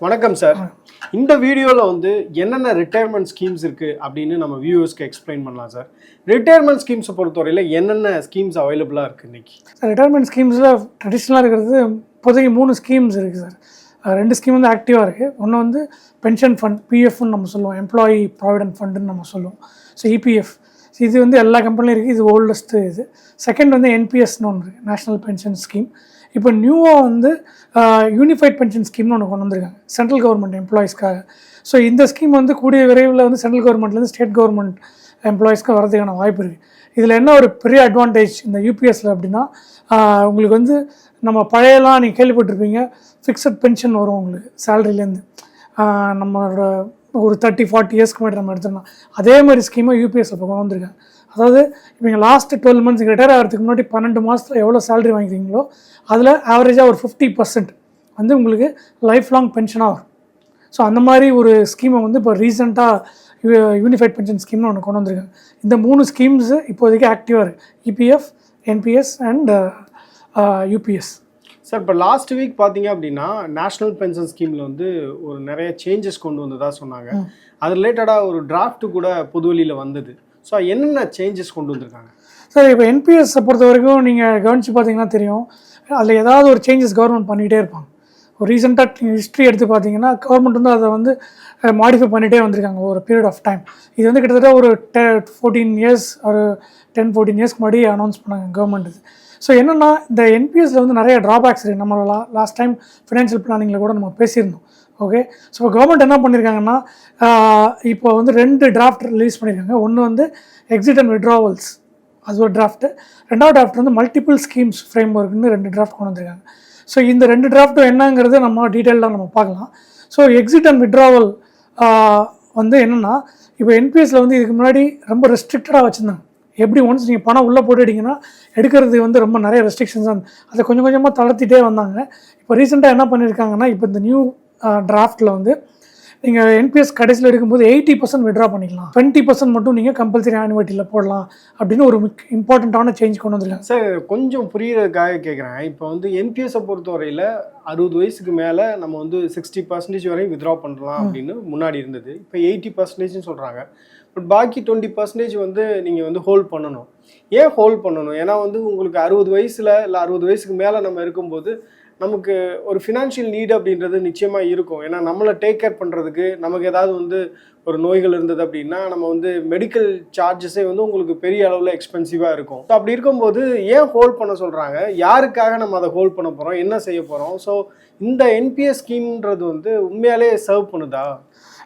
வணக்கம் சார் இந்த வீடியோவில் வந்து என்னென்ன ரிட்டையர்மெண்ட் ஸ்கீம்ஸ் இருக்குது அப்படின்னு நம்ம வியூவர்ஸ்க்கு எக்ஸ்பிளைன் பண்ணலாம் சார் ரிட்டையர்மெண்ட் ஸ்கீம்ஸை பொறுத்தவரையில் என்னென்ன ஸ்கீம்ஸ் அவைலபிளாக இருக்குது இன்னைக்கு? ரிட்டையர்மெண்ட் ஸ்கீம்ஸில் ட்ரெடிஷ்னலாக இருக்கிறது இப்போதைக்கு மூணு ஸ்கீம்ஸ் இருக்குது சார் ரெண்டு ஸ்கீம் வந்து ஆக்டிவாக இருக்குது ஒன்று வந்து பென்ஷன் ஃபண்ட் பிஎஃப்னு நம்ம சொல்லுவோம். எம்ப்ளாயி ப்ராவிடென்ட் ஃபண்டுன்னு நம்ம சொல்லுவோம். ஸோ இபிஎஃப் இது வந்து எல்லா கம்பெனிலையும் இருக்குது இது ஓல்டஸ்ட்டு இது. செகண்ட் வந்து என்பிஎஸ்னு ஒன்று இருக்குது நேஷ்னல் பென்ஷன் ஸ்கீம் இப்போ நியூவாக வந்து யூனிஃபைட் பென்ஷன் ஸ்கீம்னு ஒன்று கொண்டு வந்திருக்காங்க. சென்ட்ரல் கவர்மெண்ட் எம்ப்ளாயீஸ்க்காக ஸோ இந்த ஸ்கீம் வந்து கூடிய விரைவில் வந்து சென்ட்ரல் கவர்மெண்ட்லேருந்து ஸ்டேட் கவர்மெண்ட் எம்ப்ளாயீஸ்க்கு வரதுக்கான வாய்ப்பு இருக்குது இதில் என்ன ஒரு பெரிய அட்வான்டேஜ் இந்த யூபிஎஸ்சில் அப்படின்னா உங்களுக்கு வந்து நம்ம பழையலாம் நீங்கள் கேள்விப்பட்டிருப்பீங்க ஃபிக்ஸட் பென்ஷன் வரும் உங்களுக்கு சேலரிலேருந்து நம்மளோட ஒரு தேர்ட்டி ஃபார்ட்டி இயர்ஸ்க்கு முன்னாடி நம்ம எடுத்துருந்தோம் அதே மாதிரி ஸ்கீமை யூபிஎஸ்சில் இப்போ கொண்டு வந்திருக்காங்க. அதாவது இப்போ நீங்கள் லாஸ்ட் டுவெல் மந்த்ஸ் ரிட்டையர் ஆகிறதுக்கு முன்னாடி பன்னெண்டு மாதத்தில் எவ்வளோ சேலரி வாங்கிக்கிறீங்களோ அதில் ஆவரேஜாக ஒரு ஃபிஃப்டி பர்சன்ட் வந்து உங்களுக்கு லைஃப் லாங் பென்ஷனாக வரும். ஸோ அந்த மாதிரி ஒரு ஸ்கீமை வந்து இப்போ ரீசெண்டாக யூனிஃபைட் பென்ஷன் ஸ்கீம்னு ஒன்று கொண்டு வந்திருக்காங்க. இந்த மூணு ஸ்கீம்ஸு இப்போதைக்கு ஆக்டிவாக இருக்குது EPF NPS and UPS sir இப்போ லாஸ்ட் வீக் பார்த்தீங்க அப்படின்னா நேஷனல் பென்ஷன் ஸ்கீமில் வந்து ஒரு நிறைய சேஞ்சஸ் கொண்டு வந்ததாக சொன்னாங்க. அது ரிலேட்டடாக ஒரு டிராஃப்ட் கூட பொதுவெளியில் வந்தது. ஸோ என்னென்ன சேஞ்சஸ் கொண்டு வந்திருக்காங்க? சார் இப்போ என்பிஎஸ்ஸை பொறுத்த வரைக்கும் நீங்கள் கவனித்து பார்த்தீங்கன்னா தெரியும். அதில் ஏதாவது ஒரு சேஞ்சஸ் கவர்மெண்ட் பண்ணிகிட்டே இருப்பாங்க. ஒரு ரீசெண்டாக ஹிஸ்ட்ரி எடுத்து பார்த்தீங்கன்னா கவர்மெண்ட் வந்து அதை வந்து மாடிஃபை பண்ணிகிட்டே வந்திருக்காங்க ஒரு பீரியட் ஆஃப் டைம் இது வந்து கிட்டத்தட்ட ஒரு டெ ஃபோர்டீன் இயர்ஸ் ஒரு டென் ஃபோர்டீன் இயர்ஸ்க்கு முன்னாடி அனௌன்ஸ் பண்ணாங்க கவர்மெண்ட் இது. ஸோ என்னென்னா இந்த என்பிஎஸ்ல வந்து நிறைய ட்ராபேக்ஸ் இருக்குது நம்ம லா லாஸ்ட் டைம் ஃபினான்ஷியல் பிளானிங்கில் கூட நம்ம பேசியிருந்தோம். ஓகே ஸோ கவர்மெண்ட் என்ன பண்ணியிருக்காங்கன்னா இப்போ வந்து ரெண்டு டிராஃப்ட் ரிலீஸ் பண்ணியிருக்காங்க ஒன்று வந்து எக்ஸிட் அண்ட் விட்ராவல்ஸ் அது ஒரு டிராஃப்ட்டு ரெண்டாவது டிராஃப்ட் வந்து மல்டிபிள் ஸ்கீம்ஸ் ஃப்ரேம் ஒர்க்னு ரெண்டு டிராஃப்ட் கொண்டு வந்திருக்காங்க. ஸோ இந்த ரெண்டு டிராஃப்ட்டும் என்னங்கிறது நம்ம டீட்டெயிலாக நம்ம பார்க்கலாம். ஸோ எக்ஸிட் அண்ட் விட்ராவல் வந்து என்னென்னா இப்போ என்பிஎஸில் வந்து இதுக்கு முன்னாடி ரொம்ப ரெஸ்ட்ரிக்டடாக வச்சுருந்தாங்க. எப்படி ஒன்ஸ் நீங்கள் பணம் உள்ளே போட்டுட்டிங்கன்னா எடுக்கிறது வந்து ரொம்ப நிறைய ரெஸ்ட்ரிக்ஷன்ஸ் அந்த அதை கொஞ்சம் கொஞ்சமாக தளர்த்திட்டே வந்தாங்க. இப்போ ரீசெண்டாக என்ன பண்ணியிருக்காங்கன்னா இப்போ இந்த நியூ டிராஃப்ட்டில் வந்து நீங்கள் என்பிஎஸ் கடைசியில் எடுக்கும்போது எயிட்டி பர்சன்ட் விட்ரா பண்ணிக்கலாம். டுவெண்ட்டி பர்சன்ட் மட்டும் நீங்கள் கம்பல்சரி ஆனுவேட்டியில் போடலாம் அப்படின்னு ஒரு இம்பார்ட்டண்ட்டான சேஞ்ச் கொண்டு வந்திருக்காங்க. சார் கொஞ்சம் புரியுறதுக்காக கேட்குறேன் இப்போ வந்து என்பிஎஸை பொறுத்தவரையில் அறுபது வயசுக்கு மேலே நம்ம வந்து சிக்ஸ்டி பர்சன்டேஜ் வரையும் வித்ட்ரா பண்ணலாம் அப்படின்னு முன்னாடி இருந்தது. இப்போ எயிட்டி பர்சன்டேஜ்னு சொல்கிறாங்க பட் பாக்கி டுவெண்ட்டி பர்சன்டேஜ் வந்து நீங்கள் வந்து ஹோல்ட் பண்ணணும். ஏன் ஹோல்ட் பண்ணணும்? ஏன்னா வந்து உங்களுக்கு அறுபது வயசில் இல்லை அறுபது வயசுக்கு மேலே நம்ம இருக்கும்போது நமக்கு ஒரு ஃபினான்ஷியல் நீட் அப்படின்றது நிச்சயமாக இருக்கும். ஏன்னா நம்மளை டேக் கேர் பண்ணுறதுக்கு நமக்கு ஏதாவது வந்து ஒரு நோய்கள் இருந்தது அப்படின்னா நம்ம வந்து மெடிக்கல் சார்ஜஸே வந்து உங்களுக்கு பெரிய அளவில் எக்ஸ்பென்சிவாக இருக்கும். ஸோ அப்படி இருக்கும்போது ஏன் ஹோல்ட் பண்ண சொல்கிறாங்க யாருக்காக நம்ம அதை ஹோல்ட் பண்ண போகிறோம் என்ன செய்ய போகிறோம் ஸோ இந்த என்பிஎஸ் ஸ்கீம்ன்றது வந்து உண்மையாலே சர்வ் பண்ணுதா?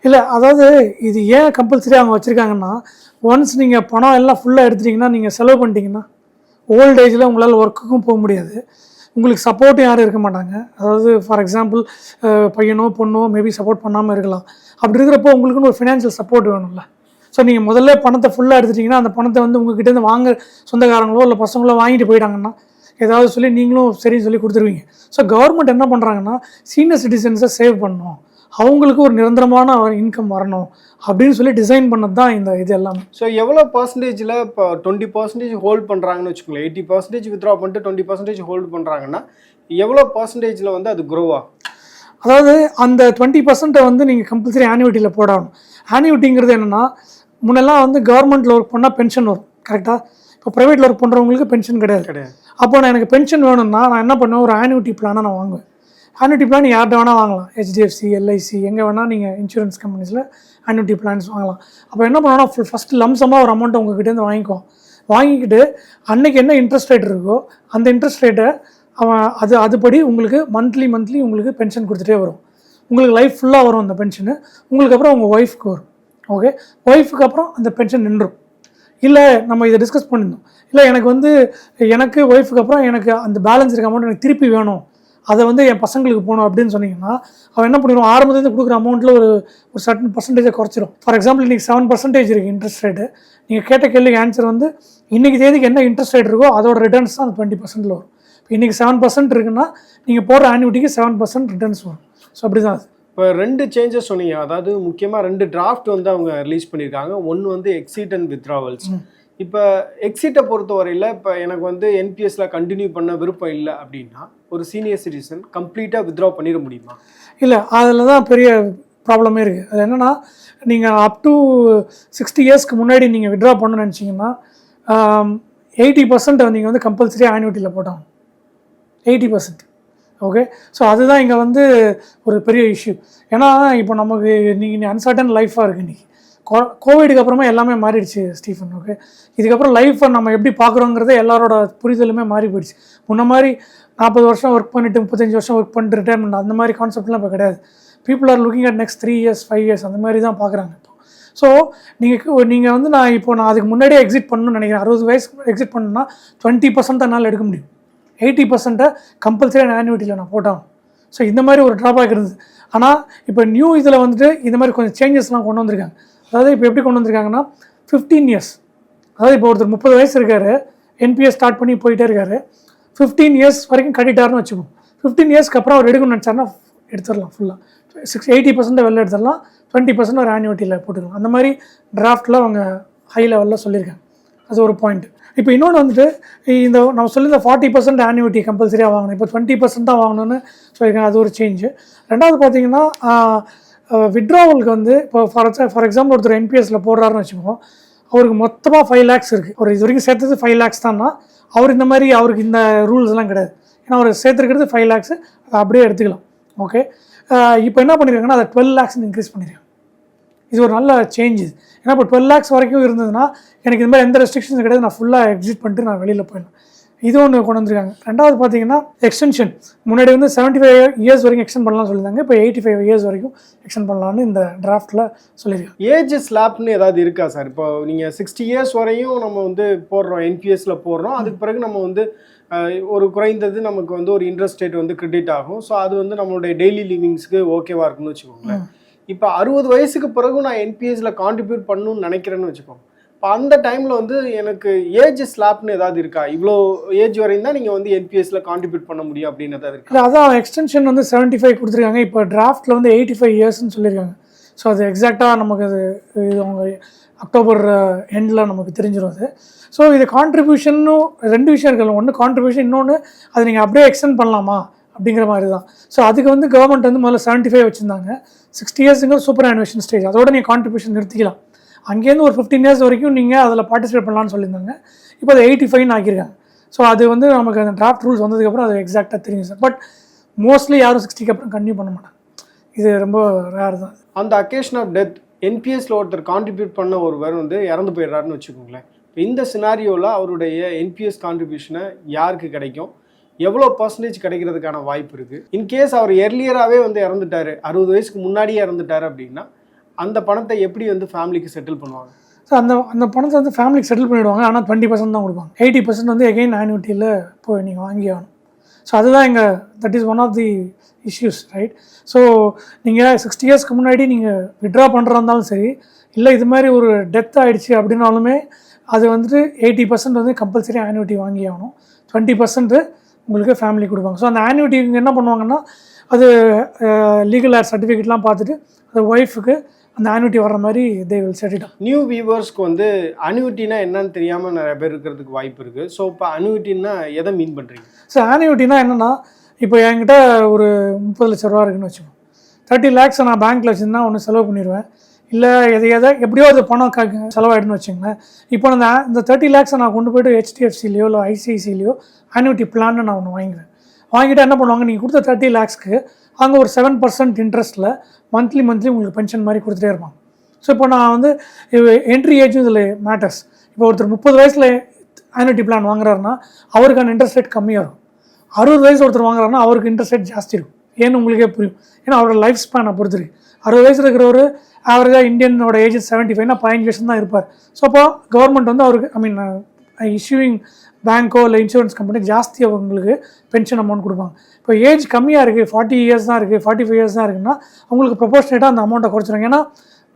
இல்லை அதாவது இது ஏன் கம்பல்சரி அவங்க வச்சுருக்காங்கன்னா ஒன்ஸ் நீங்கள் பணம் எல்லாம் ஃபுல்லாக எடுத்துட்டிங்கன்னா நீங்கள் செலவு பண்ணிட்டீங்கன்னா ஓல்ட் ஏஜில் உங்களால் ஒர்க்குக்கும் போக முடியாது. உங்களுக்கு சப்போர்ட் யாரும் இருக்க மாட்டாங்க. அதாவது ஃபார் எக்ஸாம்பிள் பையனோ பொண்ணோ மேபி சப்போர்ட் பண்ணாமல் இருக்கலாம். அப்படி இருக்கிறப்போ உங்களுக்குன்னு ஒரு ஃபினான்ஷியல் சப்போர்ட் வேணும்ல. ஸோ நீங்கள் முதல்ல பணத்தை ஃபுல்லாக எடுத்துட்டீங்கன்னா அந்த பணத்தை வந்து உங்ககிட்டேருந்து வாங்க சொந்தக்காரங்களோ இல்லை பசங்களோ வாங்கிட்டு போயிட்டாங்கன்னா ஏதாவது சொல்லி நீங்களும் சரின்னு சொல்லி கொடுத்துருவீங்க. ஸோ கவர்மெண்ட் என்ன பண்ணுறாங்கன்னா சீனியர் சிட்டிசன்ஸை சேவ் பண்ணணும் அவங்களுக்கு ஒரு நிரந்தரமான இன்கம் வரணும் அப்படின்னு சொல்லி டிசைன் பண்ணது தான் இந்த இது எல்லாமே. ஸோ எவ்வளோ பர்சன்டேஜில் இப்போ டுவெண்ட்டி பர்சன்டேஜ் ஹோல்ட் பண்ணுறாங்கன்னு வச்சுக்கோங்களேன். எயிட்டி பர்சன்டேஜ் வித்ட்ரா பண்ணிட்டு டுவெண்ட்டி பர்சன்டேஜ் ஹோல்ட் பண்ணுறாங்கன்னா எவ்வளோ பர்சன்டேஜில் வந்து அது க்ரோவா அதாவது அந்த டுவெண்ட்டி பர்சன்ட்டை வந்து நீங்கள் கம்பல்சரி ஆனிவிட்டியில் போடணும். ஆனிவிட்டிங்கிறது என்னென்னா முன்னெல்லாம் வந்து கவர்மெண்ட்டில் ஒர்க் பண்ணால் பென்ஷன் வரும். கரெக்டாக இப்போ ப்ரைவேட்டில் ஒர்க் பண்ணுறவங்களுக்கு பென்ஷன் கிடையாது. கிடையாது. அப்போ நான் எனக்கு பென்ஷன் வேணும்னா நான் என்ன பண்ணுவேன்? ஒரு ஆனிவிட்டி பிளானை நான் வாங்குவேன். அன்யூட்டி பிளான் யார்கிட்ட வேணால் வாங்கலாம். ஹெச்டிஎஃப்சி எல்ஐசி எங்கே வேணால் நீங்கள் இன்சூரன்ஸ் கம்பெனிஸில் அன்யூட்டி பிளான்ஸ் வாங்கலாம். அப்போ என்ன பண்ணோன்னா ஃபுல் ஃபஸ்ட் லம்சமாக ஒரு அமௌண்ட்டை உங்ககிட்டேருந்து வாங்கிக்குவோம் வாங்கிக்கிட்டு அன்னைக்கு என்ன இன்ட்ரெஸ்ட் ரேட் இருக்கோ அந்த இன்ட்ரெஸ்ட் ரேட்டை அவன் அது அதுபடி உங்களுக்கு மந்த்லி மந்த்லி உங்களுக்கு பென்ஷன் கொடுத்துட்டே வரும். உங்களுக்கு லைஃப் ஃபுல்லாக வரும் அந்த பென்ஷனு உங்களுக்கு அப்புறம் உங்கள் ஒய்ஃப்க்கு வரும். ஓகே ஒய்ஃபுக்கு அப்புறம் அந்த பென்ஷன் நின்றும். இல்லை நம்ம இதை டிஸ்கஸ் பண்ணியிருந்தோம் இல்லை எனக்கு வந்து எனக்கு ஒய்ஃபுக்கு அப்புறம் எனக்கு அந்த பேலன்ஸ் இருக்க அமௌண்ட் எனக்கு திருப்பி வேணும். அதை வந்து என் பசங்களுக்கு போகணும் அப்படின்னு சொன்னீங்கன்னா அவன் என்ன பண்ணிடுவான்? ஆரம்பத்துலேருந்து கொடுக்குற அமௌண்ட்டில் ஒரு ஒரு சர்டன் பர்சன்டேஜை குறைச்சிரும். ஃபார் எக்ஸாம்பிள் இன்றைக்கி செவன் பர்சன்டேஜ் இருக்குது இன்ட்ரெஸ்ட் ரேட்டு நீங்கள் கேட்ட கேள்விக்கு ஆன்சர் வந்து இன்றைக்கி தேதிக்கு என்ன இன்ட்ரெஸ்ட் ரேட் இருக்கோ அதோட ரிட்டர்ன்ஸ் தான் அந்த டுவெண்ட்டி பர்சன்ட்டில் வரும். இப்போ இன்றைக்கி செவன் பர்சன்ட் இருக்குன்னா நீங்கள் போடுற ஆன்யூட்டிக்கு செவன் பர்சன்ட் ரிட்டர்ன்ஸ் வரும். ஸோ அப்படி தான் அது. இப்போ ரெண்டு சேஞ்சஸ் சொன்னீங்க. அதாவது முக்கியமாக ரெண்டு டிராஃப்ட் வந்து அவங்க ரிலீஸ் பண்ணியிருக்காங்க. ஒன்று வந்து எக்ஸிட் அண்ட் வித்ராவல்ஸ் இப்போ எக்ஸிட்டை பொறுத்தவரையில் இப்போ எனக்கு வந்து என்பிஎஸ்ல கண்டினியூ பண்ண விருப்பம் இல்லை அப்படின்னா ஒரு சீனியர் சிட்டிசன் கம்ப்ளீட்டாக வித்ட்ரா பண்ணிட முடியுமா? இல்லை அதில் தான் பெரிய ப்ராப்ளமே இருக்குது அது என்னென்னா நீங்கள் அப் டு சிக்ஸ்டி இயர்ஸ்க்கு முன்னாடி நீங்கள் வித்ட்ரா பண்ணணும்னு நினச்சிங்கன்னா எயிட்டி பர்சன்ட் நீங்கள் வந்து கம்பல்சரி ஆன்யூட்டியில் போட்டாங்க. எயிட்டி பர்சன்ட் ஓகே ஸோ அதுதான் இங்கே வந்து ஒரு பெரிய இஷ்யூ ஏன்னா இப்போ நமக்கு நீங்கள் அன்சர்டன் லைஃப்பாக இருக்குது இன்றைக்கி கோவிடுக்கு அப்புறமா எல்லாமே மாறிடுச்சு ஸ்டீஃபன் ஓகே இதுக்கப்புறம் லைஃப்பை நம்ம எப்படி பார்க்குறோங்கிறத எல்லாரோட புரிதலுமே மாறி போயிடுச்சு. முன்ன மாதிரி நாற்பது வருஷம் ஒர்க் பண்ணிட்டு முப்பத்தஞ்சு வருஷம் ஒர்க் பண்ணிட்டு ரிட்டைர்மெண்ட் அந்த மாதிரி கான்செப்ட்லாம் இப்போ கிடையாது. People are looking at next three years five years அந்த மாதிரி தான் பார்க்குறாங்க இப்போ. ஸோ நீங்கள் நீங்கள் வந்து நான் இப்போ நான் அதுக்கு முன்னாடியே எக்ஸிட் பண்ணணும்னு நினைக்கிறேன். அறுபது வயசு எக்ஸிட் பண்ணணும்னா டுவெண்ட்டி பர்சன்ட் என்னால் எடுக்க முடியும். எயிட்டி பர்சன்ட்டை கம்பல்சரி ஆன்யூட்டியில் நான் போட்டான் ஸோ இந்த மாதிரி ஒரு ட்ராபேக் இருந்தது. ஆனால் இப்போ நியூ இதில் வந்துட்டு இந்த மாதிரி கொஞ்சம் சேஞ்சஸ்லாம் கொண்டு வந்திருக்காங்க. அதாவது இப்போ எப்படி கொண்டு வந்திருக்காங்கன்னா ஃபிஃப்டீன் இயர்ஸ் அதாவது இப்போ ஒருத்தர் முப்பது வயசு இருக்காரு என்பிஎஸ் ஸ்டார்ட் பண்ணி போயிட்டே இருக்காரு. ஃபிஃப்டீன் இயர்ஸ் வரைக்கும் கட்டிட்டாருன்னு வச்சுக்கோம் ஃபிஃப்டீன் இயர்ஸ்க்கு அப்புறம் அவர் எடுக்கணும்னு நினச்சாருன்னா எடுத்துடலாம் ஃபுல்லாக சிக்ஸ் எயிட்டி பர்சன்ட் வெளில எடுத்துடலாம் டுவெண்ட்டி பர்சன்ட் ஒரு ஆன்யூட்டியில் போட்டுக்கலாம். அந்த மாதிரி டிராஃப்டில் அவங்க ஹை லெவலில் சொல்லியிருக்காங்க. அது ஒரு பாயிண்ட் இப்போ இன்னொன்று வந்துட்டு இந்த நம்ம சொல்லியிருந்த ஃபார்ட்டி பர்சன்ட் ஆன்யூட்டி கம்பல்சரியாக வாங்கணும். இப்போ டுவெண்ட்டி பர்சன்ட் தான் வாங்கணும்னு சொல்லியிருக்காங்க. அது ஒரு சேஞ்சு ரெண்டாவது பார்த்தீங்கன்னா விட்ராவலுக்கு வந்து இப்போ ஃபார் ஃபார் எக்ஸாம்பிள் ஒருத்தர் என்பிஎஸ்சில் போடுறாருன்னு வச்சுக்கோங்க அவருக்கு மொத்தமாக ஃபைவ் லேக்ஸ் இருக்குது ஒரு இது வரைக்கும் சேர்த்தது ஃபைவ் லேக்ஸ் தான்னா அவர் இந்த மாதிரி அவருக்கு இந்த ரூல்ஸ்லாம் கிடையாது. ஏன்னா அவர் சேர்த்துருக்கிறது ஃபைவ் லேக்ஸ் அப்படியே எடுத்துக்கலாம். ஓகே இப்போ என்ன பண்ணியிருக்காங்கன்னா அதை டுவெல் லேக்ஸ்னு இன்க்ரீஸ் பண்ணியிருக்காங்க இது ஒரு நல்ல சேஞ்சஸ் ஏன்னா இப்போ டுவெல் லேக்ஸ் வரைக்கும் இருந்ததுன்னா எனக்கு இந்த மாதிரி எந்த ரெஸ்ட்ரிக்ஷன்ஸ் கிடையாது நான் ஃபுல்லாக எக்ஸிட் பண்ணிட்டு நான் வெளியில் போயிடலாம் இது ஒன்று கொண்டு வந்திருக்காங்க. ரெண்டாவது பார்த்தீங்கன்னா எக்ஸ்டென்ஷன் முன்னாடி வந்து செவன்ட்டி ஃபைவ் இயர்ஸ் வரைக்கும் எக்ஸ்டெண்ட் பண்ணலாம்னு சொல்லியிருந்தாங்க. இப்போ எயிட்டி ஃபைவ் இயர்ஸ் வரைக்கும் எக்ஸ்டெண்ட் பண்ணலாம்னு இந்த டிராஃப்ட்டில் சொல்லியிருக்காங்க. ஏஜ் ஸ்லாப்னு ஏதாவது இருக்கா சார் இப்போ நீங்கள் சிக்ஸ்டி இயர்ஸ் வரையும் நம்ம வந்து போடுறோம் என்பிஎஸ்ல போடுறோம். அதுக்கு பிறகு நம்ம வந்து ஒரு குறைந்தது நமக்கு வந்து ஒரு இன்ட்ரெஸ்ட் ரேட் வந்து கிரெடிட் ஆகும். ஸோ அது வந்து நம்மளுடைய டெய்லி லிவிங்ஸ்க்கு ஓகேவா இருக்கும்னு வச்சுக்கோங்களேன். இப்போ அறுபது வயசுக்கு பிறகு நான் என்பிஎஸ்ல கான்ட்ரிபியூட் பண்ணணும்னு நினைக்கிறேன்னு வச்சுக்கோங்க. இப்போ அந்த டைமில் வந்து எனக்கு ஏஜ் ஸ்லாப்னு ஏதாவது இருக்கா? இவ்வளோ ஏஜ் வரையும் தான் நீங்கள் வந்து என்பிஎஸ்ல கான்ட்ரிபியூட் பண்ண முடியும் அப்படின்னு ஏதாவது இருக்கு? அதான் எக்ஸ்டென்ஷன் வந்து செவன்ட்டி ஃபைவ் கொடுத்துருக்காங்க. இப்போ டிராஃப்ட்டில் வந்து எயிட்டி ஃபைவ் இயர்ஸ்னு சொல்லியிருக்காங்க. ஸோ அது எக்ஸாக்டாக நமக்கு அது இது அவங்க அக்டோபர் எண்டில் uh, நமக்கு தெரிஞ்சிடும் அது. ஸோ இது கான்ட்ரிபியூஷனும் ரெண்டு விஷயம் இருக்கல ஒன்று கான்ட்ரிபியூஷன் இன்னொன்று அது நீங்கள் அப்படியே எக்ஸ்டெண்ட் பண்ணலாமா? அப்படிங்கிற மாதிரி தான். ஸோ அதுக்கு வந்து கவர்மெண்ட் வந்து முதல்ல செவன்ட்டி ஃபைவ் வச்சுருந்தாங்க சிக்ஸ்டி இயர்ஸுங்கிற சூப்பர் அனிவேஷன் ஸ்டேஜ் அதோட நீங்கள் கான்ட்ரிபியூஷன் நிறுத்திக்கலாம். அங்கேருந்து ஒரு ஃபிஃப்டீன் இயர்ஸ் வரைக்கும் நீங்கள் அதில் பார்ட்டிசிபேட் பண்ணலாம்னு சொல்லியிருந்தாங்க. இப்போ அது எயிட்டி ஃபைவ்னு ஆக்கியிருக்காங்க. ஸோ அது வந்து நமக்கு அந்த டிராஃப்ட் ரூல்ஸ் வந்ததுக்கப்புறம் அது எக்ஸாக்டாக தெரியும் சார். பட் மோஸ்ட்லி யாரும் சிக்ஸ்டிக்கு அப்புறம் கண்டினியூ பண்ண மாட்டாங்க. இது ரொம்ப ரேர் தான். அந்த அக்கேஷன் ஆஃப் டெத் என்பிஎஸ்ல ஒருத்தர் கான்ட்ரிபியூட் பண்ண ஒருவர் வந்து இறந்து போயிடுறாருன்னு வச்சுக்கோங்களேன். இந்த சினாரியோவில் அவருடைய என்பிஎஸ் கான்ட்ரிபியூஷனை யாருக்கு கிடைக்கும்? எவ்வளோ பர்சன்டேஜ் கிடைக்கிறதுக்கான வாய்ப்பு இருக்குது இன்கேஸ் அவர் எர்லியராகவே வந்து இறந்துட்டாரு அறுபது வயசுக்கு முன்னாடியே இறந்துட்டாரு அப்படின்னா அந்த பணத்தை எப்படி வந்து ஃபேமிலிக்கு செட்டில் பண்ணுவாங்க? ஸோ அந்த அந்த பணத்தை வந்து ஃபேமிலிக்கு செட்டில் பண்ணிவிடுவாங்க ஆனால் டுவெண்ட்டி பர்சன்ட் தான் கொடுப்பாங்க. எயிட்டி பர்சன்ட் வந்து எகெயின் ஆன்யூட்டியில் போய் நீங்கள் வாங்கி ஆகணும். ஸோ அதுதான் எங்கள் that is one of the issues right so நீங்கள் சிக்ஸ்டி இயர்ஸ்க்கு முன்னாடி நீங்கள் விட்ரா பண்ணுறா இருந்தாலும் சரி இல்லை இது மாதிரி ஒரு டெத் ஆகிடுச்சு அப்படின்னாலுமே அது வந்துட்டு எயிட்டி பர்சன்ட் வந்து கம்பல்சரி ஆன்யூட்டி வாங்கி ஆகணும். டுவெண்ட்டி பர்சன்ட் உங்களுக்கு ஃபேமிலி கொடுப்பாங்க. ஸோ அந்த ஆன்யூட்டி என்ன பண்ணுவாங்கன்னா அது லீகல் ஏர் சர்டிஃபிகேட்லாம் பார்த்துட்டு அது ஒய்ஃபுக்கு அந்த ஆன்யூட்டி வர்ற மாதிரி they will set it new வியூவர்ஸ்க்கு வந்து அனுவிட்டினா என்னன்னு தெரியாமல் நிறைய பேர் இருக்கிறதுக்கு வாய்ப்பு இருக்குது ஸோ இப்போ அனுவிட்டின்னா எதை மீன் பண்ணுறீங்க ஸோ ஆன்யூட்டினா என்னென்னா இப்போ என்கிட்ட ஒரு முப்பது லட்ச ரூபா இருக்குன்னு வச்சுக்கோங்க தேர்ட்டி லேக்ஸை நான் பேங்க்கில் வச்சுருந்தா ஒன்று செலவு பண்ணிடுவேன் இல்லை எதை எதை எப்படியோ அது பணம் க செலவாயிடுன்னு வச்சுங்களேன் இப்போ அந்த இந்த தேர்ட்டி லேக்ஸை நான் கொண்டு போய்ட்டு ஹெச்டிஎஃப்சிலையோ இல்லை ஐசிஐசிலையோ ஆன்யூட்டி பிளான்னு நான் ஒன்று வாங்கிடுவேன் வாங்கிட்டு என்ன பண்ணுவாங்க? நீங்கள் கொடுத்த தேர்ட்டி லேக்ஸ்க்கு அங்கே ஒரு செவன் பர்சன்ட் இன்ட்ரெஸ்ட்டில் மந்த்லி மந்த்லி உங்களுக்கு பென்ஷன் மாதிரி கொடுத்துட்டே இருப்பாங்க. ஸோ இப்போ நான் வந்து என்ட்ரி ஏஜும் இதில் மேட்டர்ஸ் இப்போ ஒருத்தர் முப்பது வயசில் ஆன்யூட்டி பிளான் வாங்குறாருன்னா அவருக்கான இன்ட்ரெஸ்ட் ரேட் கம்மியாக இருக்கும். அறுபது வயசு ஒருத்தர் வாங்குறாருன்னா அவருக்கு இன்ட்ரெஸ்ட் ரேட் ஜாஸ்தி இருக்கும். ஏன்னு உங்களுக்கே புரியும். ஏன்னா அவரோட லைஃப் ஸ்பேனை பொறுத்துருக்கு. அறுபது வயசில் இருக்கிறவர் ஆவரேஜாக இந்தியனோட ஏஜ் செவன்ட்டி ஃபைவ்னா பதினஞ்சு வருஷம் தான் இருப்பார். ஸோ அப்போ கவர்மெண்ட் வந்து அவருக்கு ஐ மீன் இஷ்யூவிங் பேங்க்கோ இல்லை இன்சூரன்ஸ் கம்பெனி ஜாஸ்தி அவங்களுக்கு பென்ஷன் அமௌண்ட் கொடுப்பாங்க. இப்போ ஏஜ் கம்மியாக இருக்குது ஃபார்ட்டி இயர்ஸ் தான் இருக்குது ஃபார்ட்டி ஃபைவ் இயர்ஸ் தான் இருக்குன்னா அவங்களுக்கு ப்ரொபோஷனேட்டாக அந்த அமௌண்ட்டை குறைச்சிருங்க ஏன்னா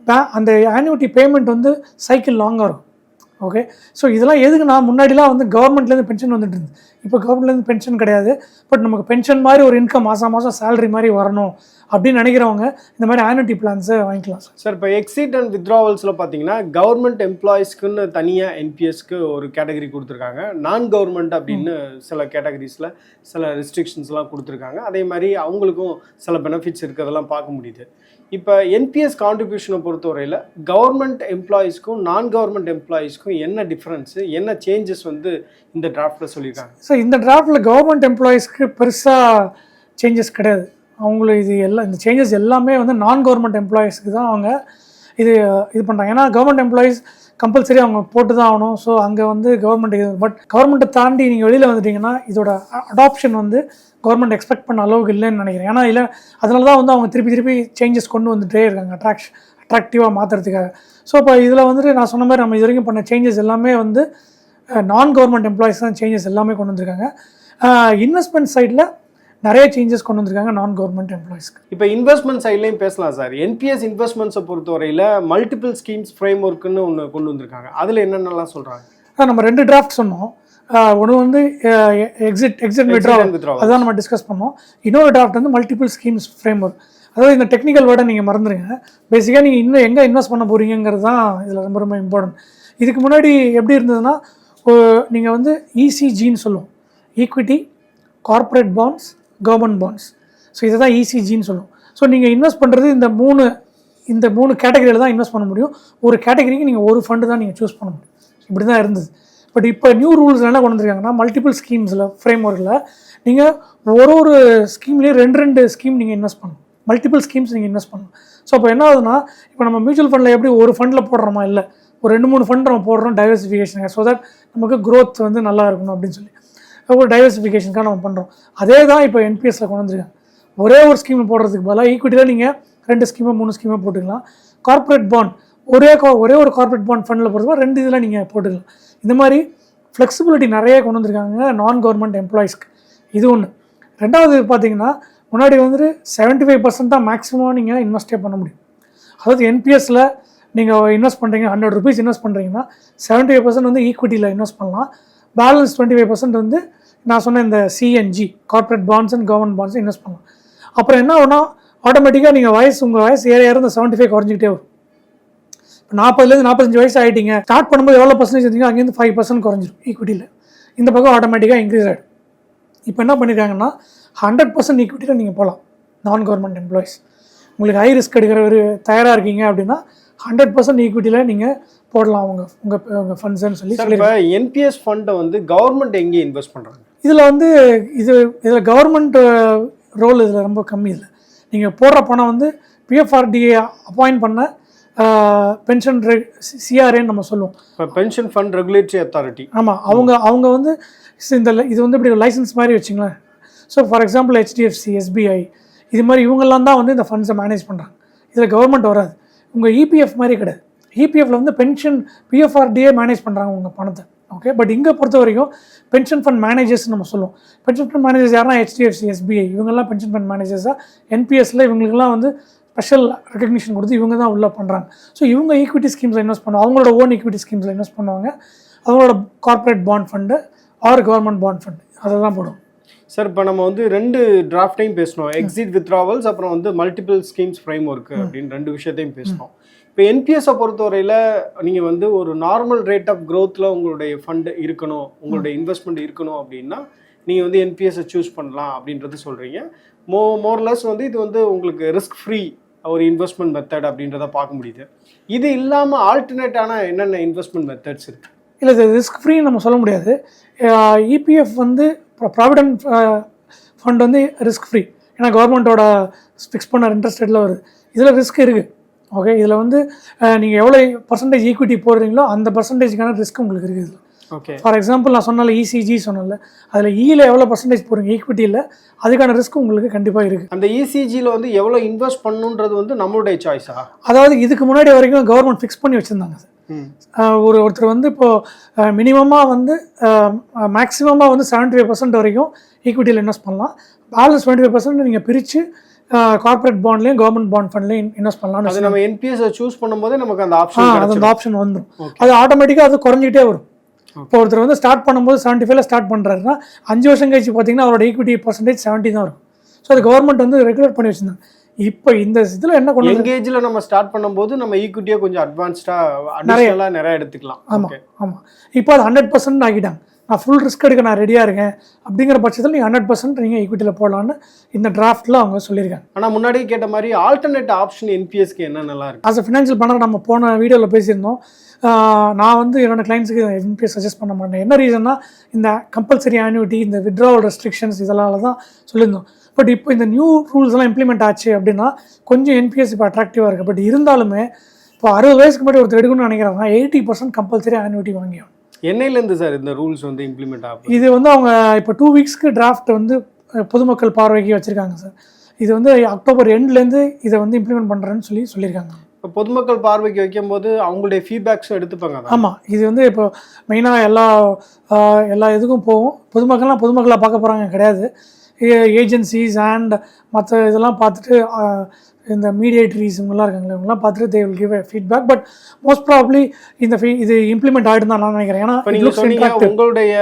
பே- அந்த ஆன்யூட்டி பேமெண்ட் வந்து சைக்கிள் லாங்காக இருக்கும். ஓகே ஸோ இதெல்லாம் எதுக்குன்னா முன்னாடிலாம் வந்து கவர்மெண்ட்லேருந்து பென்ஷன் வந்துட்டு இருந்தது. இப்போ கவர்மெண்ட்லேருந்து பென்ஷன் கிடையாது. பட் நமக்கு பென்ஷன் மாதிரி ஒரு இன்கம் மாதம் மாதம் சேலரி மாதிரி வரணும். அப்படின்னு நினைக்கிறவங்க இந்த மாதிரி ஆனுட்டி பிளான்ஸை வாங்கிக்கலாம் சார் சார் இப்போ எக்ஸிட் அண்ட் வித்ராவல்ஸில் பார்த்தீங்கன்னா கவர்மெண்ட் எம்ப்ளாயிஸ்க்குன்னு தனியாக என்பிஎஸ்க்கு ஒரு கேட்டகரி கொடுத்துருக்காங்க. நான் கவர்மெண்ட் அப்படின்னு சில கேட்டகரிஸில் சில ரெஸ்ட்ரிக்ஷன்ஸ்லாம் கொடுத்துருக்காங்க. அதே மாதிரி அவங்களுக்கும் சில பெனிஃபிட்ஸ் இருக்கிறதெல்லாம் பார்க்க முடியுது. இப்போ என்பிஎஸ் கான்ட்ரிபியூஷனை பொறுத்தவரையில் கவர்மெண்ட் எம்ப்ளாயீஸ்க்கும் நான் கவர்மெண்ட் எம்ப்ளாயீஸ்க்கும் என்ன டிஃப்ரென்ஸு என்ன சேஞ்சஸ் வந்து இந்த டிராஃப்டில் சொல்லியிருக்காங்க? ஸோ இந்த டிராஃப்டில் கவர்மெண்ட் எம்ப்ளாயீஸ்க்கு பெருசாக சேஞ்சஸ் கிடையாது. அவங்களுக்கு இது எல்லாம் இந்த சேஞ்சஸ் எல்லாமே வந்து நான் கவர்மெண்ட் எம்ப்ளாயீஸ்க்கு தான் அவங்க இது இது பண்ணுறாங்க ஏன்னா கவர்மெண்ட் எம்ப்ளாயீஸ் கம்பல்சரி அவங்க போட்டு தான் ஆகணும். ஸோ அங்கே வந்து கவர்மெண்ட் பட் கவர்மெண்ட்டை தாண்டி நீங்கள் வெளியில் வந்துட்டீங்கன்னா இதோட அடாப்ஷன் வந்து கவர்மெண்ட் எக்ஸ்பெக்ட் பண்ண அளவுக்கு இல்லைன்னு நினைக்கிறேன். ஏன்னா இல்லை அதனால தான் வந்து அவங்க திருப்பி திருப்பி சேஞ்சஸ் கொண்டு வந்துகிட்டே இருக்காங்க. அட்ராக்ஷன் அட்ராக்டிவாக மாற்றுறதுக்காக ஸோ இப்போ இதில் வந்துட்டு நான் சொன்ன மாதிரி நம்ம இது வரைக்கும் பண்ண சேஞ்சஸ் எல்லாமே வந்து நான் கவர்மெண்ட் எம்ப்ளாயிஸ் தான் சேஞ்சஸ் எல்லாமே கொண்டு வந்திருக்காங்க. இன்வெஸ்ட்மெண்ட் சைடில் நிறைய சேஞ்சஸ் கொண்டு வந்திருக்காங்க நான் கவர்மெண்ட் எம்ப்ளாயிஸ்க்கு இப்போ இன்வெஸ்ட்மெண்ட் சைட்லையும் பேசலாம் சார். என்பிஎஸ் இன்வெஸ்ட்மெண்ட்ஸை பொறுத்தவரையில் மல்டிபிள் ஸ்கீம்ஸ் ஃப்ரேம் ஒர்க்குன்னு ஒன்று கொண்டு வந்திருக்காங்க. அதில் என்னென்னலாம் சொல்கிறாங்க நம்ம ரெண்டு டிராஃப்ட் சொன்னோம். ஒன்று வந்து எக்ஸிட் எக்ஸிட் விட்ராவல் அதான் நம்ம டிஸ்கஸ் பண்ணோம். இன்னொரு டிராஃப்ட் வந்து மல்டிபிள் ஸ்கீம்ஸ் ஃப்ரேம் ஒர்க் அதாவது இந்த டெக்னிக்கல் வேர்டை நீங்கள் மறந்துடுங்க பேசிக்காக நீங்கள் இன்னும் எங்கே இன்வெஸ்ட் பண்ண போகிறீங்கிறது தான் இதில் ரொம்ப ரொம்ப இம்பார்ட்டன்ட் இதுக்கு முன்னாடி எப்படி இருந்ததுன்னா நீங்கள் வந்து E இசிஜின்னு சொல்லுவோம். Equity corporate bonds government bonds so இதை தான் இசிஜின்னு சொல்லுவோம் ஸோ நீங்கள் இன்வெஸ்ட் பண்ணுறது இந்த மூணு இந்த மூணு கேட்டகரியில் தான் இன்வெஸ்ட் பண்ண முடியும். ஒரு கேட்டகரிக்கு நீங்கள் ஒரு ஃபண்டு தான் நீங்கள் சூஸ் பண்ண முடியும். இப்படி தான் இருந்தது. பட் இப்போ நியூ ரூல்ஸ் என்ன கொண்டு வந்திருக்காங்கன்னா மல்டிபிள் ஸ்கீம்ஸில் ஃப்ரேம் ஒர்க்கில் நீங்கள் ஒரு ஒரு ஸ்கீம்லேயும் ரெண்டு ரெண்டு ஸ்கீம் நீங்கள் இன்வெஸ்ட் பண்ணணும். மல்டிபிள் ஸ்கீம்ஸ் நீங்கள் இன்வெஸ்ட் பண்ணணும். ஸோ அப்போ என்ன ஆகுதுன்னா இப்போ நம்ம மியூச்சுவல் ஃபண்டில் எப்படி ஒரு ஃபண்டில் போடுறோமா? இல்லை. ஒரு ரெண்டு மூணு ஃபண்ட் நம்ம போடுறோம் டைவர்சிஃபிகேஷன் ஸோ தட் நமக்கு க்ரோத் வந்து நல்லா இருக்கணும் அப்படின்னு சொல்லி. ஒரு டைவர்சிஃபிகேஷனுக்காக நம்ம பண்ணுறோம் அதே தான் இப்போ என்பிஎஸ்ல கொண்டு வந்திருக்காங்க. ஒரே ஒரு ஸ்கீம் போடுறதுக்கு பதிலாக ஈக்குவிட்டியில் நீங்கள் ரெண்டு ஸ்கீமோ மூணு ஸ்கீமோ போட்டுக்கலாம். கார்ப்பரேட் பாண்ட் ஒரே கா- ஒரே ஒரு கார்ப்பரேட் பாண்ட் ஃபண்டில் போகிறதுக்கு ரெண்டு இதில் நீங்கள் போட்டுக்கலாம். இந்த மாதிரி ஃப்ளெக்சிபிலிட்டி நிறைய கொண்டு வந்திருக்காங்க நான் கவர்மெண்ட் எம்ப்ளாயிஸ்க்கு இது ஒன்று ரெண்டாவது பார்த்தீங்கன்னா முன்னாடி வந்துட்டு செவன்ட்டி ஃபைவ் பர்சன்ட் தான் மேக்ஸிமம் நீங்கள் இன்வெஸ்டே பண்ண முடியும். அதாவது என்பிஎஸ்ல நீங்கள் இன்வெஸ்ட் பண்ணுறீங்க ஹண்ட்ரட் ருபீஸ் இன்வெஸ்ட் பண்ணுறீங்கன்னா செவன்ட்டி ஃபைவ் பர்சன்ட் வந்து ஈக்விட்டியில் இன்வெஸ்ட் பண்ணலாம். பேலன்ஸ் டுவெண்ட்டி ஃபைவ் பர்சன்ட் வந்து நான் சொன்ன இந்த CNG corporate bonds and government bonds invest பண்ணலாம். அப்புறம் என்ன ஆகும்னா ஆட்டோமேட்டிக்காக நீங்கள் வயசு உங்கள் வயசு ஏற ஏற இந்த செவன்ட்டி ஃபைவ் குறைஞ்சிக்கிட்டே வரும். இப்போ நாற்பதுலேருந்து நாற்பத்தஞ்சு வயசு ஆகிட்டீங்க ஸ்டார்ட் பண்ணும்போது எவ்வளோ பர்சன்டேஜ் இருந்தீங்க அங்கேருந்து ஃபைவ் பர்சன்ட் குறைஞ்சிரும் ஈக்விட்டியில் இந்த பக்கம் ஆட்டோமேட்டிக்காக இன்க்ரீஸ் ஆகிடும் இப்போ என்ன பண்ணியிருக்காங்கன்னா ஹண்ட்ரட் பர்சன்ட் ஈக்விட்டியில் நீங்கள் போகலாம் நான் கவர்மெண்ட் எம்ப்ளாயிஸ் உங்களுக்கு ஹை ரிஸ்க் எடுக்கிற ஒரு தயாராக இருக்கீங்க அப்படின்னா ஹண்ட்ரட் பர்சன்ட் ஈக்விட்டியில் நீங்கள் போடலாம் உங்கள் உங்கள் உங்கள் ஃபண்ட்ஸ்ன்னு சொல்லி இப்போ என்பிஎஸ் ஃபண்டை வந்து கவர்மெண்ட் எங்கே இன்வெஸ்ட் பண்ணுறாங்க இதில் வந்து இது இதில் கவர்மெண்ட் ரோல் இதில் ரொம்ப கம்மி இல்லை. நீங்கள் போடுற பணம் வந்து பிஎஃப்ஆர்டிஏ அப்பாயிண்ட் பண்ண பென்ஷன் சிஆர்ஏன்னு நம்ம சொல்லுவோம். இப்போ பென்ஷன் ஃபண்ட் ரெகுலேட்டரி அத்தாரிட்டி ஆமாம் அவங்க அவங்க வந்து இந்த இது வந்து இப்படி லைசன்ஸ் மாதிரி வச்சுங்களேன். So for example HDFC SBI இது மாதிரி இவங்கெல்லாம் தான் வந்து இந்த ஃபண்ட்ஸை மேனேஜ் பண்ணுறாங்க இதில் கவர்மெண்ட் வராது. உங்கள் இபிஎஃப் மாதிரி கிடையாது. இபிஎஃப்ல வந்து பென்ஷன் பிஎஃப்ஆர்டிஏ மேனேஜ் பண்ணுறாங்க உங்கள் பணத்தை. ஓகே பட் இங்கே பொறுத்த வரைக்கும் பென்ஷன் ஃபண்ட் மேனேஜர்ஸ் நம்ம சொல்லுவோம். பென்ஷன் ஃபண்ட் மேனேஜர்ஸ் யாருன்னா ஹெச்டிஎஃப்சி எஸ்பிஐ இவங்கெல்லாம் பென்ஷன் ஃபண்ட் மேனேஜர்ஸாக என்பிஎஸ்ல இவங்களுக்குலாம் வந்து ஸ்பெஷல் ரெகக்னிஷன் கொடுத்து இவங்க தான் உள்ளே பண்ணுறாங்க ஸோ இவங்க ஈக்விட்டி ஸ்கீம்ஸில் இன்வெஸ்ட் பண்ணுவாங்க. அவங்களோட ஓன் ஈக்விட்டி ஸ்கீம்ஸில் இன்வெஸ்ட் பண்ணுவாங்க. அவங்களோட corporate bond fund or government bond fund அதை தான் போடுவோம் சார் இப்போ நம்ம வந்து ரெண்டு டிராஃப்டையும் பேசணும். எக்ஸிட் வித்ராவல்ஸ் அப்புறம் வந்து மல்டிபிள் ஸ்கீம்ஸ் ஃப்ரேம் ஒர்க் அப்படின்னு ரெண்டு விஷயத்தையும் பேசணும். இப்போ என்பிஎஸ்ஸை பொறுத்தவரையில் நீங்கள் வந்து ஒரு நார்மல் ரேட் ஆஃப் க்ரோத்தில் உங்களுடைய ஃபண்டு இருக்கணும் உங்களுடைய இன்வெஸ்ட்மெண்ட் இருக்கணும் அப்படின்னா நீங்கள் வந்து என்பிஎஸ்ஸை சூஸ் பண்ணலாம் அப்படின்றது சொல்கிறீங்க மோ மோர்லெஸ் வந்து இது வந்து உங்களுக்கு ரிஸ்க் ஃப்ரீ ஒரு இன்வெஸ்ட்மெண்ட் மெத்தட் அப்படின்றத பார்க்க முடியுது. இது இல்லாமல் ஆல்டர்னேட்டான என்னென்ன இன்வெஸ்ட்மெண்ட் மெத்தட்ஸ் இருக்குது இல்லை இது ரிஸ்க் ஃப்ரீ நம்ம சொல்ல முடியாது. இபிஎஃப் வந்து ப்ராவிடன்ட் ஃபண்ட் வந்து ரிஸ்க் ஃப்ரீ ஏன்னா கவர்மெண்ட்டோட ஃபிக்ஸ் பண்ண இன்ட்ரெஸ்ட் ரேட்டில் வருது இதில் ரிஸ்க் இருக்குது ஓகே இதில் வந்து நீங்கள் எவ்வளோ பர்சன்டேஜ் ஈக்விட்டி போடுறீங்களோ அந்த பர்சன்டேஜ்க்கான ரிஸ்க் உங்களுக்கு இருக்குது இதில். ஓகே ஃபார் எக்ஸாம்பிள் நான் சொன்னால இசிஜி சொன்னல அதில் ஈல எவ்வளோ பர்சன்டேஜ் போடுறீங்க? ஈக்விட்டியில் அதுக்கான ரிஸ்க் உங்களுக்கு கண்டிப்பாக இருக்குது அந்த இசிஜியில் வந்து எவ்வளோ இன்வெஸ்ட் பண்ணணுன்றது வந்து நம்மளுடைய சாய்ஸா அதாவது இதுக்கு முன்னாடி வரைக்கும் கவர்மெண்ட் ஃபிக்ஸ் பண்ணி வச்சுருந்தாங்க ஆஹ் ஒரு ஒருத்தர் வந்து இப்போது மினிமமாக வந்து மேக்ஸிமமாக வந்து செவன்ட்டி ஃபைவ் பர்சன்ட் வரைக்கும் ஈக்விட்டியில் இன்வெஸ்ட் பண்ணலாம். பேலன்ஸ் டுவெண்ட்டி ஃபைவ் பர்சன்ட் நீங்கள் பிரித்து கார்ப்பரேட் பாண்ட்லேயும் கவர்மெண்ட் பாண்ட் ஃபண்ட்லேயும் இன்வெஸ்ட் பண்ணலாம்னு அது நம்ம என்பிஎஸ் சூஸ் பண்ணும்போதே நமக்கு அந்த ஆப்ஷன் அது அந்த ஆப்ஷன் வந்துடும் அது ஆட்டோமேட்டிக்காக அது குறைஞ்சிக்கிட்டே வரும். இப்போ ஒருத்தர் வந்து ஸ்டார்ட் பண்ணும்போது செவன்ட்டி ஃபைவ்ல ஸ்டார்ட் பண்ணுறாருன்னா அஞ்சு வருஷம் கழிச்சு பார்த்தீங்கன்னா அவரோட ஈக்விட்டி பர்சன்டேஜ் செவன்ட்டி தான் இருக்கும் ஸோ அது கவர்மெண்ட் வந்து ரெகுலேட் பண்ணி வச்சிருந்தாங்க. இப்போ இந்த இதில் என்ன கொண்டு எங்கேஜ்ல நம்ம ஸ்டார்ட் பண்ணும்போது நம்ம ஈக்விட்டியை கொஞ்சம் அட்வான்ஸ்டா அடிஷனலா நிறைய. எடுத்துக்கலாம். ஆமாம். ஆமாம் இப்போ அது ஹண்ட்ரட் பர்சன்ட் ஆகிட்டாங்க. நான் ஃபுல் ரிஸ்க் எடுக்க நான் ரெடியாக இருக்கேன். அப்படிங்கிற பட்சத்தில் நீங்கள் ஹண்ட்ரட் பர்சன்ட் நீங்கள் ஈக்விட்டியில் போடலான்னு இந்த டிராஃப்ட்டில் அவங்க சொல்லியிருக்காங்க. ஆனா முன்னாடியே கேட்ட மாதிரி ஆல்டர்னேட் ஆப்ஷன் என்பிஎஸ்க்கு என்ன நல்லா இருக்கு? ஆஸ் அ ஃபினான்ஷியல் பண்ணர் நம்ம போன வீடியோவில் பேசியிருந்தோம். நான் வந்து என்னோட கிளைண்ட்ஸுக்கு என்பிஎஸ் சஜஸ்ட் பண்ண மாட்டேன். என்ன ரீசன்னா இந்த கம்பல்சரி ஆன்யூட்டி இந்த வித்ட்ராவல் ரெஸ்ட்ரிக்ஷன்ஸ் இதெல்லாம் தான் சொல்லியிருந்தோம். பட் இப்போ இந்த நியூ ரூல்ஸ் எல்லாம் இம்ப்ளிமெண்ட் ஆச்சு அப்படின்னா கொஞ்சம் என்பிஎஸ் இப்போ அட்ராக்டிவாக இருக்குது பட் இருந்தாலுமே இப்போ அறுபது வயசுக்கு முன்னாடி ஒருத்தர் எடுக்கணும்னு நினைக்கிறாங்கன்னா எயிட்டி பர்சன்ட் கம்பல்சரி ஆன்யூட்டி வாங்கியும் என்னையில இருந்து சார் இந்த ரூல்ஸ் வந்து இம்ப்ளிமெண்ட் ஆகும் இது வந்து அவங்க இப்போ டூ வீக்ஸ்க்கு டிராஃப்ட் வந்து பொதுமக்கள் பார்வைக்கு வச்சுருக்காங்க சார். இது வந்து அக்டோபர் எண்ட்லேருந்து இதை வந்து இம்ப்ளிமெண்ட் பண்ணுறேன்னு சொல்லி சொல்லியிருக்காங்க. இப்போ பொதுமக்கள் பார்வைக்கு வைக்கும்போது அவங்களுடைய ஃபீட்பேக்ஸும் எடுத்துப்பாங்க ஆமாம் இது வந்து இப்போ மெயினாக எல்லா எல்லா இதுக்கும் போகும். பொதுமக்கள்லாம் பொதுமக்களாக பார்க்க போகிறாங்க கிடையாது. ஏஜென்சிஸ் அண்ட் மற்ற இதெல்லாம் பார்த்துட்டு இந்த மீடியேட்டரிஸ் இவங்கெல்லாம் இருக்காங்களே இவங்கெல்லாம் பார்த்துட்டு they will give feedback but most probably இந்த fee- இது இம்ப்ளிமெண்ட் ஆகிடும் தான் நான் நினைக்கிறேன். ஏன்னா. உங்களுடைய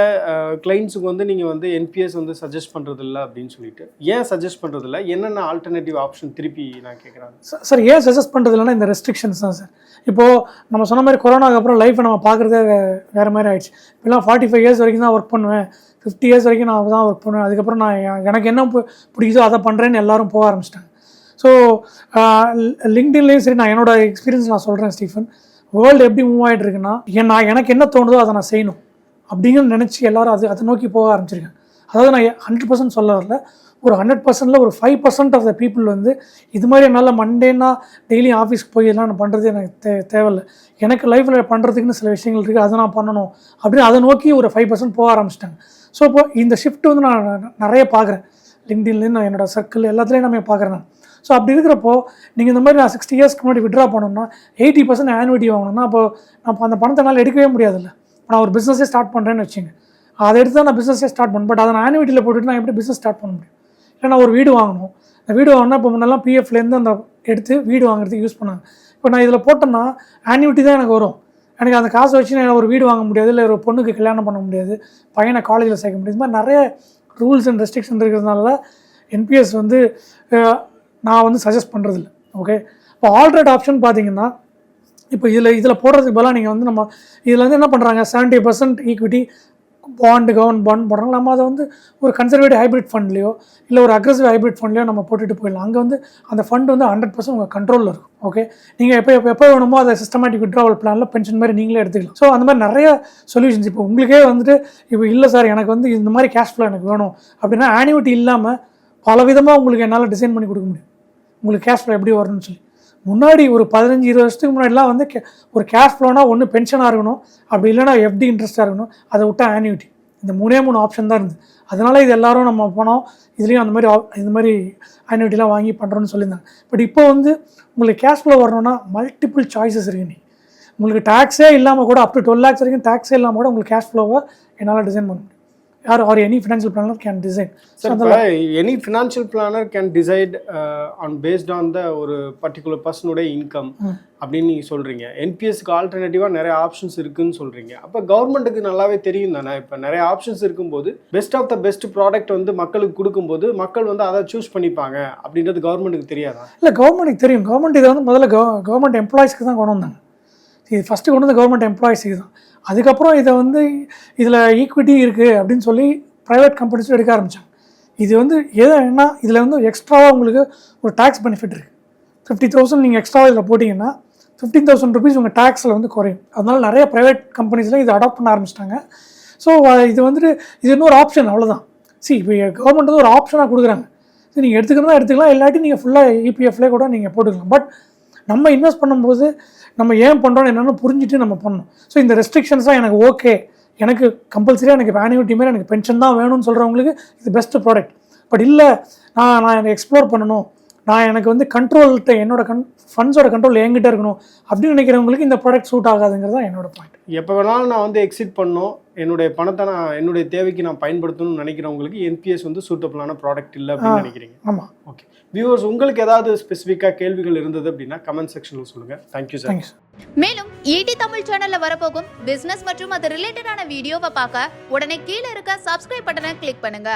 கிளைண்ட்ஸுக்கு வந்து நீங்க வந்து என்பிஎஸ் வந்து சஜஸ்ட் பண்றது இல்ல அப்படின்னு சொல்லிட்டு. ஏன் சஜஸ்ட் பண்றது இல்ல என்னென்ன ஆல்டர்னேட்டிவ் ஆப்ஷன் திருப்பி நான் கேட்குறேன் சார் ஏன் சஜஸ்ட் பண்ணுறது இல்லைன்னா இந்த ரெஸ்ட்ரிக்ஷன்ஸ் தான் சார் இப்போது நம்ம சொன்ன மாதிரி கொரோனாக்கு அப்புறம் லைஃப்பை நம்ம பார்க்குறதே வேறு மாதிரி ஆயிடுச்சு. இப்போலாம் ஃபார்ட்டி ஃபைவ் இயர்ஸ் வரைக்கும் தான் ஒர்க் பண்ணுவேன். ஃபிஃப்டி இயர்ஸ் வரைக்கும் நான் தான் ஒர்க் பண்ணுவேன். அதுக்கப்புறம் நான் எனக்கு என்ன பிடிக்குதோ அதை பண்ணுறேன்னு எல்லாரும் போக ஆரம்பிச்சிட்டாங்க. ஸோ uh, லிங்க்டின்லேயும் சரி நான் என்னோட எக்ஸ்பீரியன்ஸ் நான் சொல்கிறேன் ஸ்டீஃபன். வேர்ல்டு எப்படி மூவ் ஆகிட்டு இருக்குன்னா என் நான் எனக்கு என்ன தோணுதோ அதை நான் செய்யணும். அப்படிங்கிறது நினச்சி எல்லாரும் அது அதை நோக்கி போக ஆரம்பிச்சிருக்கேன் அதாவது நான் ஹண்ட்ரட் பர்சன்ட் சொல்ல வரல. ஒரு ஹண்ட்ரட் பர்சன்டில் ஒரு five percent of the people வந்து இது மாதிரி என்னால் மண்டேனா டெய்லி ஆஃபீஸ்க்கு போய் எல்லாம் நான் பண்ணுறது எனக்கு தே தேவையில்லை. எனக்கு லைஃப்பில் பண்ணுறதுக்குன்னு சில விஷயங்கள் இருக்குது அதை நான் பண்ணணும். அப்படின்னு அதை நோக்கி ஒரு ஃபைவ் பர்சன்ட் போக ஆரம்பிச்சிட்டாங்க. ஸோ இப்போ இந்த ஷிஃப்ட் வந்து நான் நிறைய பார்க்குறேன். லிங்க்டின்லேருந்து நான் என்னோட சர்க்கிள் எல்லாத்துலேயும் நம்ம பார்க்குறேன் நான். ஸோ அப்படி இருக்கிறப்போ நீங்கள் இந்த மாதிரி நான் சிக்ஸ்டி இயர்ஸ்க்கு முன்னாடி விட்ரா பண்ணணும்னா எயிட்டி பர்சன்ட் ஆனுவிட்டி வாங்கணும்னா அப்போ நான் அந்த பணத்தை என்னால் எடுக்கவே முடியாதுல்ல. நான் ஒரு பிஸ்னஸே ஸ்டார்ட் பண்ணுறேன்னு வச்சுங்க அதை எடுத்து தான் நான் பிஸ்னஸே ஸ்டார்ட் பண்ணேன் பட் அதை நான் ஆனுவிட்டியில் போட்டுட்டு நான் எப்படி பிஸ்னஸ் ஸ்டார்ட் பண்ண முடியும்? இல்லை நான் ஒரு வீடு வாங்கணும். அந்த வீடு வாங்கினா இப்போ முன்னெல்லாம் பிஎஃப்லேருந்து அந்த எடுத்து வீடு வாங்குறதுக்கு யூஸ் பண்ணாங்க. இப்போ நான் இதில் போட்டேன்னா ஆனுவிட்டி தான் எனக்கு வரும். எனக்கு அந்த காசை வச்சு நான் ஒரு வீடு வாங்க முடியாது இல்லை ஒரு பொண்ணுக்கு கல்யாணம் பண்ண முடியாது பையனை காலேஜில் சேர்க்க முடியாது. இது மாதிரி நிறைய ரூல்ஸ் அண்ட் ரெஸ்ட்ரிக்ஷன் இருக்கிறதுனால என்பிஎஸ் வந்து நான் வந்து சஜஸ்ட் பண்ணுறதில்ல ஓகே இப்போ ஆல்ட்ரேட் ஆப்ஷன் பார்த்தீங்கன்னா இப்போ இதில் இதில் போடுறதுக்கு பதிலாக நீங்கள் வந்து நம்ம இதில் வந்து என்ன பண்ணுறாங்க seventy percent equity bond government bond போடுறாங்க. நம்ம அதை வந்து ஒரு கன்சர்வேட்டிவ் ஹைப்ரிட் ஃபண்ட்லையோ இல்லை ஒரு அக்ரஸிவ் ஹைப்ரிட் ஃபண்ட்லையோ நம்ம போட்டுட்டு போயிடலாம். அங்கே வந்து அந்த ஃபண்ட் வந்து ஹண்ட்ரட் பர்சன்ட் உங்கள் கண்ட்ரோலில் இருக்கும். ஓகே நீங்கள் எப்போ எப்போ எப்போ வேணுமோ அதை சிஸ்டமேட்டிக் விட்ராவல் பிளானில் பென்ஷன் மாதிரி நீங்களே எடுத்துக்கலாம். ஸோ அந்த மாதிரி நிறைய சொல்யூஷன்ஸ் இப்போ உங்களுக்கே வந்துட்டு இப்போ இல்லை சார் எனக்கு வந்து இந்த மாதிரி கேஷ் ஃப்ளோ எனக்கு வேணும். அப்படின்னா ஆனிவிட்டி இல்லாமல் பல விதமாக உங்களுக்கு என்னால் டிசைன் பண்ணி கொடுக்க முடியும். உங்களுக்கு கேஷ் ஃப்ளோ எப்படி வரணும்னு சொல்லி. முன்னாடி ஒரு பதினஞ்சு இருபது வருஷத்துக்கு முன்னாடிலாம் வந்து கே- ஒரு கேஷ் ஃப்ளோனா ஒன்று பென்ஷனாக இருக்கணும் அப்படி இல்லைன்னா எஃப்டி இன்ட்ரெஸ்ட்டாக இருக்கணும் அதை விட்டால் ஆன்யூட்டி இந்த மூணே மூணு ஆப்ஷன் தான் இருந்தது. அதனால் இது எல்லாரும் நம்ம போனோம் இதுலேயும் அந்த மாதிரி op- இந்த மாதிரி ஆன்யூட்டிலாம் வாங்கி பண்ணுறோன்னு சொல்லியிருந்தாங்க. பட் இப்போ வந்து உங்களுக்கு கேஷ் ஃப்ளோ வரணும்னா மல்டிபிள் சாய்ஸஸ் இருக்கு உங்களுக்கு டேக்ஸே இல்லாமல் கூட அப் டு டுவெல் லேக்ஸ் வரைக்கும் டேக்ஸே இல்லாமல் கூட உங்களுக்கு கேஷ் ஃப்ளோவை என்னால் டிசைன் பண்ண முடியும். யார் or any financial planner can design sir இப்போ any financial planner can decide on based on the ஒரு பர்டிகுலர் பர்சனுடைய இன்கம் அப்படின்னு நீங்கள் சொல்கிறீங்க என்பிஎஸ்க்கு ஆல்டர்னேட்டிவாக நிறைய ஆப்ஷன்ஸ் இருக்குன்னு சொல்கிறீங்க அப்போ கவர்மெண்ட்டுக்கு நல்லாவே தெரியும் தானே? இப்போ நிறைய ஆப்ஷன்ஸ் இருக்கும்போது best of the best product வந்து மக்களுக்கு கொடுக்கும்போது மக்கள் வந்து அதை சூஸ் பண்ணிப்பாங்க. அப்படின்றது கவர்மெண்ட்டுக்கு தெரியாதா? இல்லை கவர்மெண்ட்டுக்கு தெரியும். கவர்மெண்ட் இதை வந்து முதல்ல கவர்மெண்ட் எம்ப்ளாயிஸ்க்கு தான் கொண்டு வந்தாங்க. இது ஃபஸ்ட்டு கொண்டு வந்து கவர்மெண்ட் எம்ப்ளாயிஸுக்கு தான் அதுக்கப்புறம் இதை வந்து இதில் ஈக்விட்டி இருக்குது அப்படின்னு சொல்லி ப்ரைவேட் கம்பெனிஸும் எடுக்க ஆரம்பித்தாங்க இது வந்து எது என்ன இதில் வந்து எக்ஸ்ட்ராவாக உங்களுக்கு ஒரு டேக்ஸ் பெனிஃபிட் இருக்குது ஃபிஃப்டி தௌசண்ட் நீங்கள் எக்ஸ்ட்ராவாக இதில் போட்டிங்கன்னா ஃபிஃப்டீன் தௌசண்ட் ருபீஸ் உங்கள் டேக்ஸில் வந்து குறையும். அதனால் நிறைய ப்ரைவேட் கம்பெனிஸ்லாம் இதை அடாப்ட் பண்ண ஆரம்பிச்சிட்டாங்க. ஸோ இது வந்துட்டு இது இன்னொரு ஆப்ஷன் அவ்வளோதான் சி இப்போ கவர்மெண்ட் வந்து ஒரு ஆப்ஷனாக கொடுக்குறாங்க. சரி நீங்கள் எடுத்துக்கிறதா எடுத்துக்கலாம். இல்லாட்டி நீங்கள் ஃபுல்லாக இபிஎஃப்லேயே கூட நீங்கள் போட்டுக்கலாம். பட் நம்ம இன்வெஸ்ட் பண்ணும்போது நம்ம ஏன் பண்ணுறோம் என்னென்னு புரிஞ்சுட்டு நம்ம பண்ணணும். ஸோ இந்த ரெஸ்ட்ரிக்ஷன்ஸ்லாம் எனக்கு ஓகே எனக்கு கம்பல்சரியாக எனக்கு ஆனுவிட்டி மாதிரி எனக்கு பென்ஷன் தான் வேணும்னு சொல்கிறவங்களுக்கு இது பெஸ்ட் ப்ராடக்ட் பட் இல்லை நான் நான் எனக்கு எக்ஸ்ப்ளோர் பண்ணணும். நான் எனக்கு வந்து கண்ட்ரோல்கிட்ட என்னோட கண் ஃபண்ட்ஸோட கண்ட்ரோல் என்கிட்ட இருக்கணும். அப்படின்னு நினைக்கிறவங்களுக்கு இந்த ப்ராடக்ட் சூட் ஆகாதுங்கிறது தான் என்னோட பாயிண்ட் எப்போ வேணாலும் நான் வந்து எக்ஸிட் பண்ணணும். என்னுடைய பணத்தை நான் என்னுடைய தேவைக்கு நான் பயன்படுத்தணும்னு நினைக்கிறவங்களுக்கு என்பிஎஸ் வந்து சூட்டபிளான ப்ராடக்ட் இல்லை அப்படின்னு நினைக்கிறீங்க. ஆமாம் ஓகே வியூவர்ஸ் உங்களுக்கு ஏதாவது ஸ்பெசிஃபிக்காக கேள்விகள் இருந்தது அப்படின்னா கமெண்ட் செக்ஷனில் சொல்லுங்கள் தேங்க்யூ சார் மேலும் ஈடி தமிழ் சேனல்ல வரப்போகும் பிசினஸ் மற்றும் அது ரிலேட்டடான வீடியோவை பார்க்க உடனே கீழே இருக்க சப்ஸ்கிரைப் பட்டனை கிளிக் பண்ணுங்க.